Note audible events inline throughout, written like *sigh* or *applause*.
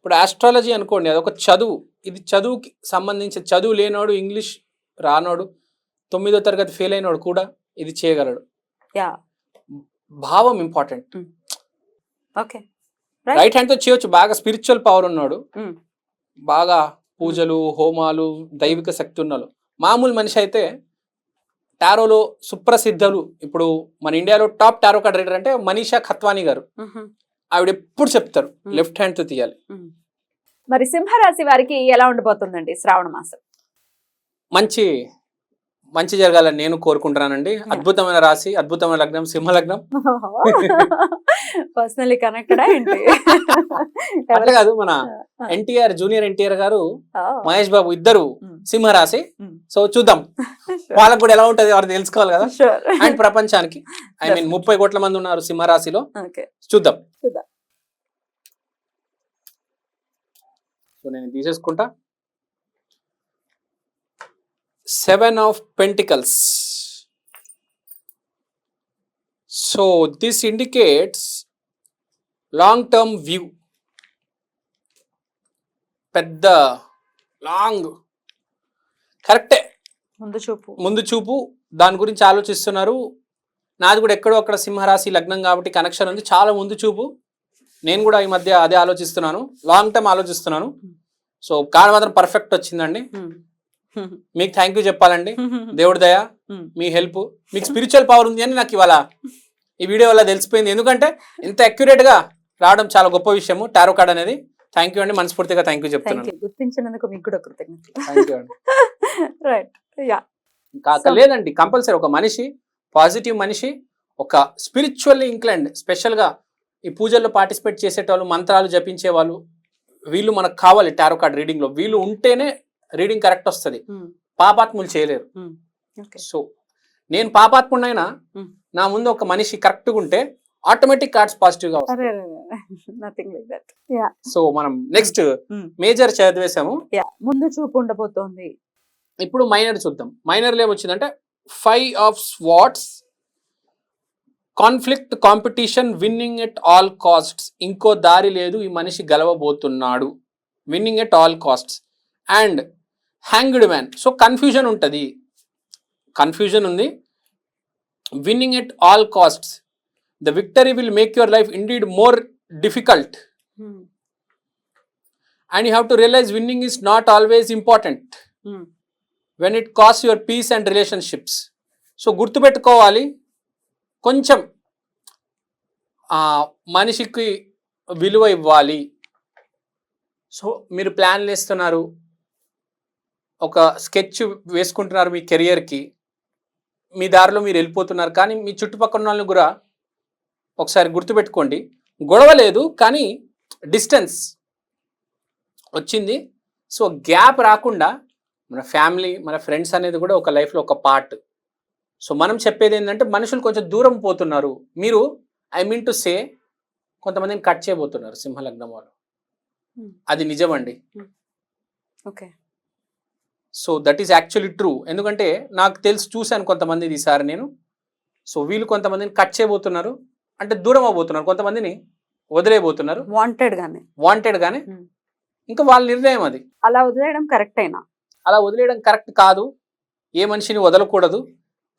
ఇప్పుడు ఆస్ట్రాలజీ అనుకోండి అది ఒక చదువు. ఇది చదువుకి సంబంధించి చదువు లేనోడు ఇంగ్లీష్ రానోడు తొమ్మిదో తరగతి ఫెయిల్ అయినోడు కూడా ఇది చేయగలడు. యా. భావం ఇంపార్టెంట్ ఓకే. రైట్ హ్యాండ్తో చేయొచ్చు బాగా స్పిరిచువల్ పవర్ ఉన్నాడు. బాగా పూజలు హోమాలు దైవిక శక్తి ఉన్నాడు మామూలు మనిషి అయితే టారోలో సుప్రసిద్ధులు. ఇప్పుడు మన ఇండియాలో టాప్ టారో కార్డ్ రీడర్ అంటే మనీషా ఖత్వానీ గారు. ఆవిడ ఎప్పుడు చెప్తారు. లెఫ్ట్ హ్యాండ్తో తీయాలి. మరి సింహరాశి వారికి ఎలా ఉండబోతుందండి శ్రావణ మాసం? మంచి మంచి జరగాలని నేను కోరుకుంటున్నానండి. అద్భుతమైన రాశి అద్భుతమైన లగ్నం సింహ లగ్నం పర్సనలీ కనెక్టెడ్ అట్లా కాదు మన ఎన్టీఆర్ జూనియర్ ఎన్టీఆర్ గారు. మహేష్ బాబు ఇద్దరు. సింహ రాశి. సో చూద్దాం. *laughs* వాళ్ళకు కూడా ఎలా ఉంటది వారు తెలుసుకోవాలి కదా. అండ్ ప్రపంచానికి. ఐ మీన్ ముప్పై కోట్ల మంది ఉన్నారు సింహరాశిలో. చూద్దాం. సో నేను తీసేసుకుంటా. Seven of pentacles so this indicates long term view పెద్ద లాంగ్ కరెక్టే ముందు చూపు. ముందు చూపు. దాని గురించి ఆలోచిస్తున్నారు. నాది కూడా ఎక్కడో అక్కడ సింహరాశి లగ్నం కాబట్టి కనెక్షన్ ఉంది. చాలా ముందు చూపు. నేను కూడా ఈ మధ్య అదే ఆలోచిస్తున్నాను. లాంగ్ టర్మ్ ఆలోచిస్తున్నాను. సో కాని మాత్రం పర్ఫెక్ట్ వచ్చిందండి. మీకు థ్యాంక్ యూ చెప్పాలండి. *laughs* దేవుడి దయ Hmm. మీ హెల్ప్ మీకు స్పిరిచువల్ పవర్ ఉంది అని నాకు ఇవాళ ఈ వీడియో వల్ల తెలిసిపోయింది. ఎందుకంటే ఇంత accurate గా రావడం చాలా గొప్ప విషయము. టారో కార్డ్ అనేది. థ్యాంక్ యూ అండి. మనస్ఫూర్తిగా థ్యాంక్ యూ చెప్తున్నాను. గుర్తించినందుకు మీకు కూడా రైట్ *laughs* లేదండి. కంపల్సరీ ఒక మనిషి పాజిటివ్ మనిషి ఒక స్పిరిచువల్లీ ఇంక్లైండ్ స్పెషల్గా ఈ పూజల్లో పార్టిసిపేట్ చేసేటోళ్ళు మంత్రాలు జపించే వాళ్ళు వీళ్ళు మనకు కావాలి టారో కార్డ్ రీడింగ్లో. వీళ్ళు ఉంటేనే రీడింగ్ కరెక్ట్ వస్తుంది. పాపాత్ములు చేయలేరు. ఓకే. సో నేను పాపాత్ముడైనా. నా ముందు ఒక మనిషి కరెక్ట్గా ఉంటే automatic cards that. Yeah. So మనం నెక్స్ట్. మేజర్ చదివేశాము. యా ముందు చూపు ఉండబోతోంది. ఇప్పుడు మైనర్ చూద్దాం. మైనర్లో ఏమొచ్చిందంటే five of swords conflict competition winning at all costs ఇంకో దారి లేదు ఈ మనిషి గెలవబోతున్నాడు. Winning at all costs and hanged man so confusion ఉంటుంది. కన్ఫ్యూజన్ ఉంది. Winning at all costs the victory will make your life indeed more difficult and you have to realise winning is not always important when it cost your peace and relationships so గుర్తుపెట్టుకోవాలి. కొంచెం మనిషికి విలువ ఇవ్వాలి. So మీరు ప్లాన్లు వేస్తున్నారు ఒక sketch వేసుకుంటున్నారు మీ కెరియర్కి మీ దారిలో మీరు వెళ్ళిపోతున్నారు. కానీ మీ చుట్టుపక్కల వాళ్ళని కూడా ఒకసారి గుర్తుపెట్టుకోండి. గొడవ లేదు కానీ డిస్టెన్స్ వచ్చింది. సో గ్యాప్ రాకుండా మన ఫ్యామిలీ మన ఫ్రెండ్స్ అనేది కూడా ఒక లైఫ్లో ఒక పార్ట్. సో మనం చెప్పేది ఏంటంటే మనుషులు కొంచెం దూరం పోతున్నారు. మీరు ఐ మీన్ టు సే కొంతమందిని కట్ చేయబోతున్నారు సింహలగ్నం వాళ్ళు. అది నిజమండి. Okay. So that is actually true ఎందుకంటే నాకు తెలిసి చూశాను కొంతమంది ఈసారి నేను. సో వీళ్ళు కొంతమందిని కట్ చేయబోతున్నారు. అంటే దూరం అవబోతున్నారు. కొంతమందిని వదిలేయబోతున్నారు. వాంటెడ్ గానే. వాంటెడ్ గానే. ఇంకా వాళ్ళ నిర్ణయం అది. అలా వదిలేయడం కరెక్ట్ అయినా అలా వదిలేయడం కరెక్ట్ కాదు. ఏ మనిషిని వదలకూడదు.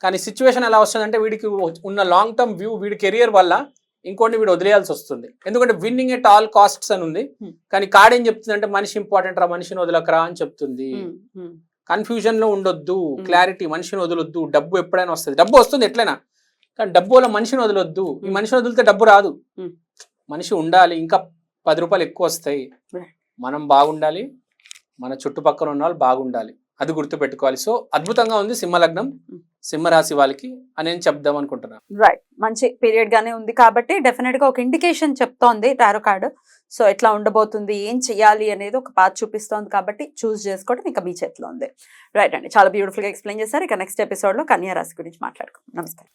కానీ సిచ్యువేషన్ ఎలా వస్తుందంటే వీడికి ఉన్న లాంగ్ టర్మ్ వ్యూ వీడి కెరియర్ వల్ల ఇంకోటి వీడు వదిలేయాల్సి వస్తుంది. ఎందుకంటే విన్నింగ్ ఎట్ ఆల్ కాస్ట్స్ అని ఉంది. కానీ కార్డ్ ఏం చెప్తుంది అంటే మనిషి ఇంపార్టెంట్ రా మనిషిని వదలకరా అని చెప్తుంది. కన్ఫ్యూజన్లో ఉండొద్దు. క్లారిటీ మనిషిని వదలొద్దు డబ్బు ఎప్పుడైనా వస్తుంది. డబ్బు వస్తుంది ఎట్లయినా. కానీ డబ్బు వల్ల మనిషిని వదలొద్దు. ఈ. మనిషిని వదిలితే డబ్బు రాదు. మనిషి ఉండాలి. ఇంకా పది రూపాయలు ఎక్కువ వస్తాయి. మనం బాగుండాలి. మన చుట్టుపక్కల ఉన్న వాళ్ళు బాగుండాలి. అది గుర్తు పెట్టుకోవాలి సో అద్భుతంగా ఉంది సింహలగ్నం. Hmm. సింహరాశి వాళ్ళకి అని నేను చెప్దాం అనుకుంటున్నాను. రైట్ మంచి పీరియడ్ గానే ఉంది కాబట్టి డెఫినెట్గా ఒక ఇండికేషన్ చెప్తోంది టారో కార్డు సో ఎట్లా ఉండబోతుంది ఏం చెయ్యాలి అనేది ఒక పాత్ చూపిస్తోంది కాబట్టి చూస్ చేసుకోవడం ఇంకా మీ చేతిలో ఉంది. రైట్ అండి. చాలా బ్యూటిఫుల్గా ఎక్స్ప్లెయిన్ చేశారు. ఇక నెక్స్ట్ ఎపిసోడ్లో కన్యా రాశి గురించి మాట్లాడుకుందాం. నమస్కారం.